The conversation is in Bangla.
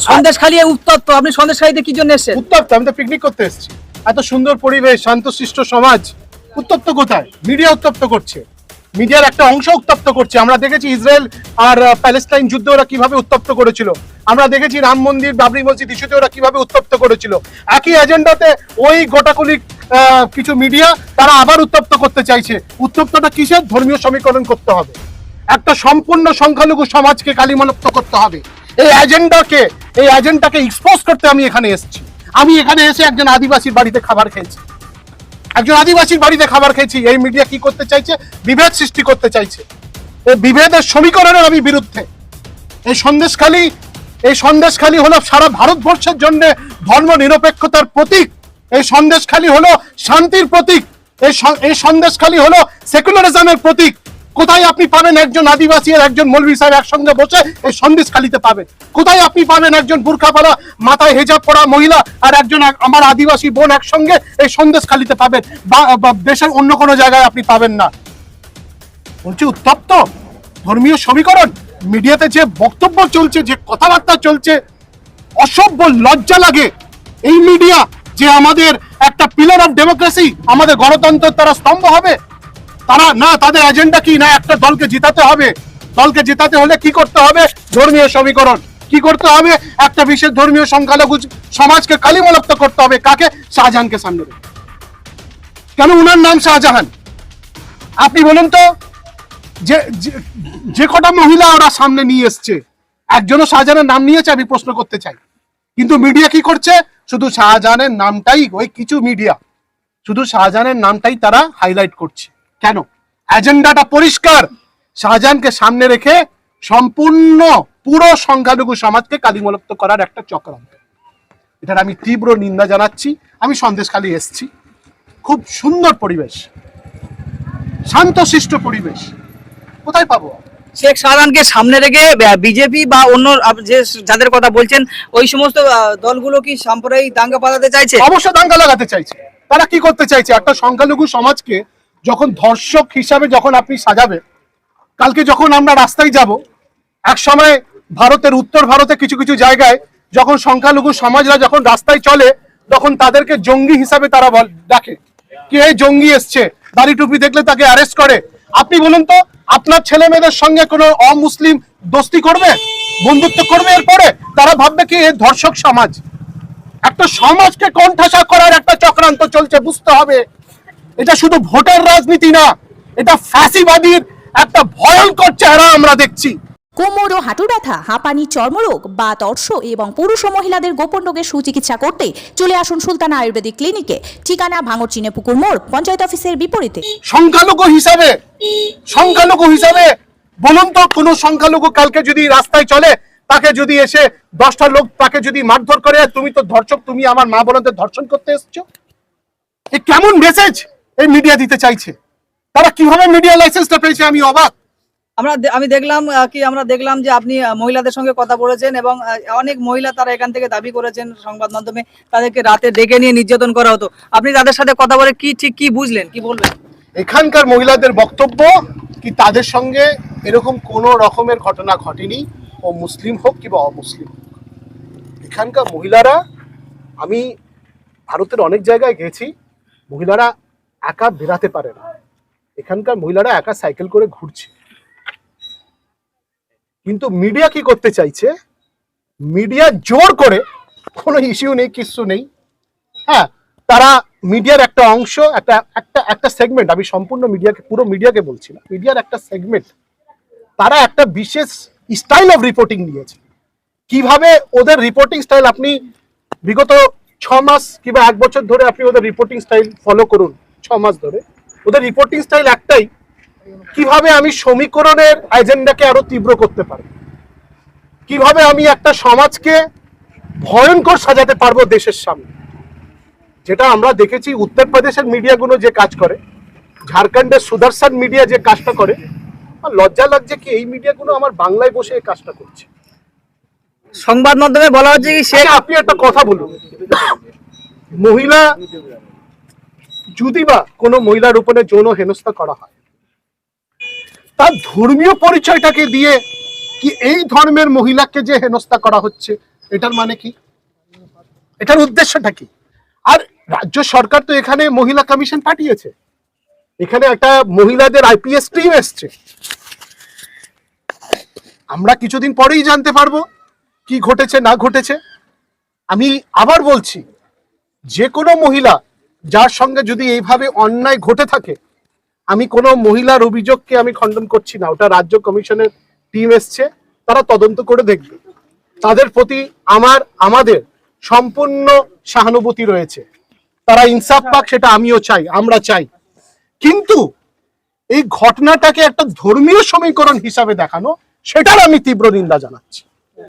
সন্দেশখালী উত্তপ্ত। আপনি সন্দেশখালীতে কি জন্য এসেছেন? উত্তপ্ত, আমি তো পিকনিক করতে এসেছি। এত সুন্দর পরিবেশ শান্তশিষ্ট সমাজ। উত্তপ্ত কোথায়? মিডিয়া উত্তপ্ত করছে। মিডিয়ার একটা অংশ উত্তপ্ত করছে। আমরা দেখেছি ইসরায়েল আর প্যালেস্টাইন যুদ্ধ ওরা কীভাবে উত্তপ্ত করেছিল। আমরা দেখেছি রাম মন্দির, বাবরি মসজিদ ইস্যুতে ওরা কীভাবে উত্তপ্ত করেছিল। একই এজেন্ডাতে ওই গোটাকুলি কিছু মিডিয়া তারা আবার উত্তপ্ত করতে চাইছে। উত্তপ্তটা কিসের? ধর্মীয় সমীকরণ করতে হবে। একটা সম্পূর্ণ সংখ্যালঘু সমাজকে কালিমালুপ্ত করতে হবে। এই এজেন্ডাকে এই এজেন্ডাকে এক্সপোজ করতে আমি এখানে এসেছি। আমি এখানে এসে একজন আদিবাসীর বাড়িতে খাবার খেয়েছি। একজন আদিবাসীর বাড়িতে খাবার খেয়েছি। এই মিডিয়া কি করতে চাইছে? বিভেদ সৃষ্টি করতে চাইছে। এই বিভেদের সমীকরণের আমি বিরুদ্ধে। এই সন্দেশখালী এই সন্দেশখালী হলো সারা ভারতবর্ষের জন্য ধর্ম নিরপেক্ষতার প্রতীক। এই সন্দেশখালী হলো শান্তির প্রতীক। এই সন্দেশখালী হলো সেকুলারিজমের প্রতীক। কোথায় আপনি পাবেন একজন আদিবাসী আর একজন মৌলভী সাহেব একসঙ্গে বসে এই সন্দেশ খালিতে পাবেন? কোথায় আপনি পাবেন একজন বুরখা পরা মাথায় হেজাব পরা মহিলা আর একজন আমার আদিবাসী বোন একসঙ্গে এই সন্দেশ খালিতে পাবেন? বা দেশের অন্য কোনো জায়গায় আপনি পাবেন না। বলছি, উত্তপ্ত? ধর্মীয় সমীকরণ? মিডিয়াতে যে বক্তব্য চলছে, যে কথাবার্তা চলছে, অসভ্য লজ্জা লাগে। এই মিডিয়া যে আমাদের একটা পিলার অফ ডেমোক্রেসি আমাদের গণতন্ত্রের তারা স্তম্ভ হবে। তারা, না, তাদের এজেন্ডা কি? না, একটা দলকে জিতাতে হবে। দলকে জেতাতে হলে কি করতে হবে? ধর্মীয় সমীকরণ। কি করতে হবে? একটা বিশেষ ধর্মীয় সংখ্যালঘু সমাজকে কালিমলপ্ত করতে হবে। কাকে? শাহজাহানকে সামনে রেখে। কেন উনার নাম শাহজাহান? আপনি বলুন তো, যে, যে- কটা মহিলা ওরা সামনে নিয়ে এসছে, একজনও শাহজাহানের নাম নিয়েছে, আমি প্রশ্ন করতে চাই। কিন্তু মিডিয়া কি করছে? শুধু শাহজাহানের নামটাই, ওই কিছু মিডিয়া শুধু শাহজাহানের নামটাই তারা হাইলাইট করছে। কেন? এজেন্ডাটা পরিষ্কার। শাহজাহানকে সামনে রেখে সম্পূর্ণ পুরো সংখ্যালঘু সমাজকে কালিমলপ্ত করার একটা চক্রান্ত। এটার আমি তীব্র নিন্দা জানাচ্ছি আমি সন্দেশখালী এসছি। খুব সুন্দর পরিবেশ। শান্ত শান্তশিষ্ট পরিবেশ। কোথায় পাবো শেখ শাহজাহানকে সামনে রেখে বিজেপি বা অন্য যে যাদের কথা বলছেন ওই সমস্ত দলগুলো কি সাম্প্রদায়িক দাঙ্গা পালাতে চাইছে? অবশ্য দাঙ্গা লাগাতে চাইছে। তারা কি করতে চাইছে? একটা সংখ্যালঘু সমাজকে যখন ধর্ষক হিসাবে যখন আপনি সাজাবে কালকে যখন আমরা রাস্তায় যাব, এক সময় ভারতের উত্তর ভারতে কিছু কিছু জায়গায় যখন সংখ্যালঘু সমাজরা যখন রাস্তায় চলে, তখন তাদেরকে জঙ্গি হিসাবে তারা ডাকে। কি এই জঙ্গি এসছে? দাড়ি টুপি দেখলে তাকে অ্যারেস্ট করে। আপনি বলুন তো, আপনার ছেলে মেয়েদের সঙ্গে কোনো অমুসলিম দোস্তি করবে? বন্ধুত্ব করবে এরপরে? তারা ভাববে কি এই ধর্ষক সমাজ। একটা সমাজকে কণ্ঠাসা করার একটা চক্রান্ত চলছে, বুঝতে হবে। এটা শুধু ভোটার রাজনীতি না এটা ফ্যাসিবাদীর একটা ভয়ঙ্কর চেহারা আমরা দেখছি। কোমর ও হাঁটু ব্যথা হাঁপানি চর্মরোগ বা তর্ষ এবং পুরুষ ও মহিলাদের গোপন রোগের সুচিকিৎসা করতে চলে আসুন সুলতানা আয়ুর্বেদিক ক্লিনিকে। ঠিকানা ভাঙর চিনে পুকুর মোড় পঞ্চায়েত অফিসের বিপরীতে। সংখ্যালঘু হিসাবে সংখ্যালঘু হিসাবে বলুন তো কোন সংখ্যালঘু কালকে যদি রাস্তায় চলে তাকে যদি এসে দশটা লোক তাকে যদি মারধর করে তুমি তো ধর্ষক তুমি আমার মা বোনদের ধর্ষণ করতে এসছো? এ কেমন মেসেজ এই মিডিয়া দিতে চাইছে। তারা কীভাবে মিডিয়া লাইসেন্সটা পেয়েছে আমি অবাক। আমরা আমি দেখলাম কি আমরা দেখলাম যে আপনি মহিলাদের সঙ্গে কথা বলেছেন এবং অনেক মহিলা তারা এখান থেকে দাবি করেছেন সংবাদ মাধ্যমে তাদেরকে রাতে ডেকে নিয়ে নির্যাতন করা হতো। আপনি তাদের সাথে কথা বলে কি ঠিক কি বুঝলেন? কি বলবেন? এখানকার মহিলাদের বক্তব্য কি তাদের সঙ্গে এরকম কোনো রকমের ঘটনা ঘটেনি? ও মুসলিম হোক কিংবা অমুসলিম হোক। এখানকার মহিলারা আমি ভারতের অনেক জায়গায় গেছি মহিলারা একা বেরাতে পারে না। এখানকার মহিলারা একা সাইকেল করে ঘুরছে। কিন্তু মিডিয়া কি করতে চাইছে? মিডিয়া জোর করে, কোনো ইস্যু নেই কিচ্ছু নেই। হ্যাঁ তারা মিডিয়ার একটা অংশ, একটা একটা একটা সেগমেন্ট আমি সম্পূর্ণ মিডিয়াকে পুরো মিডিয়াকে বলছি না। মিডিয়ার একটা সেগমেন্ট তারা একটা বিশেষ স্টাইল অফ রিপোর্টিং নিয়েছে। কীভাবে ওদের রিপোর্টিং স্টাইল আপনি বিগত ছ মাস কিংবা এক বছর ধরে আপনি ওদের রিপোর্টিং স্টাইল ফলো করুন। ছ মাস ধরে। ওদের রিপোর্টিং স্টাইল একটাই কীভাবে আমি সমীকরণের এজেন্ডাকে আরও তীব্র করতে পারি কীভাবে আমি একটা সমাজকে ভয়ঙ্কর সাজাতে পারব দেশের সামনে? যেটা আমরা দেখেছি উত্তরপ্রদেশের মিডিয়াগুলো যে কাজ করে ঝাড়খণ্ডের সুদর্শন মিডিয়া যে কাজটা করে লজ্জা লাগছে কি এই মিডিয়াগুলো আমার বাংলায় বসে এই কাজটা করছে। সংবাদ মাধ্যমে বলা হচ্ছে কি শেখ আচ্ছা, আপনি একটা কথা বলুন। মহিলা যদি বা কোনো মহিলার উপরে যৌন হেনস্থা করা হয়, তার ধর্মীয় পরিচয়টাকে দিয়ে কি এই ধর্মের মহিলাকে যে হেনস্থা করা হচ্ছে, এটার মানে কি? এটার উদ্দেশ্যটা কি? আর রাজ্য সরকার তো এখানে মহিলা কমিশন পাঠিয়েছে। এখানে একটা মহিলাদের আইপিএস টিম এসছে। আমরা কিছুদিন পরেই জানতে পারব কি ঘটেছে, না ঘটেছে। আমি আবার বলছি, যে কোনো মহিলা যার সঙ্গে যদি এইভাবে অন্যায় ঘটে থাকে, আমি কোনো মহিলার অভিযোগকে আমি খণ্ডন করছি না। ওটা রাজ্য কমিশনের টিম এসছে, তারা তদন্ত করে দেখবে। তাদের প্রতি আমার, আমাদের সম্পূর্ণ সহানুভূতি রয়েছে। তারা ইনসাফ পাক, সেটা আমিও চাই, আমরা চাই। কিন্তু এই ঘটনাটাকে একটা ধর্মীয় সমীকরণ হিসাবে দেখানো, সেটার আমি তীব্র নিন্দা জানাচ্ছি।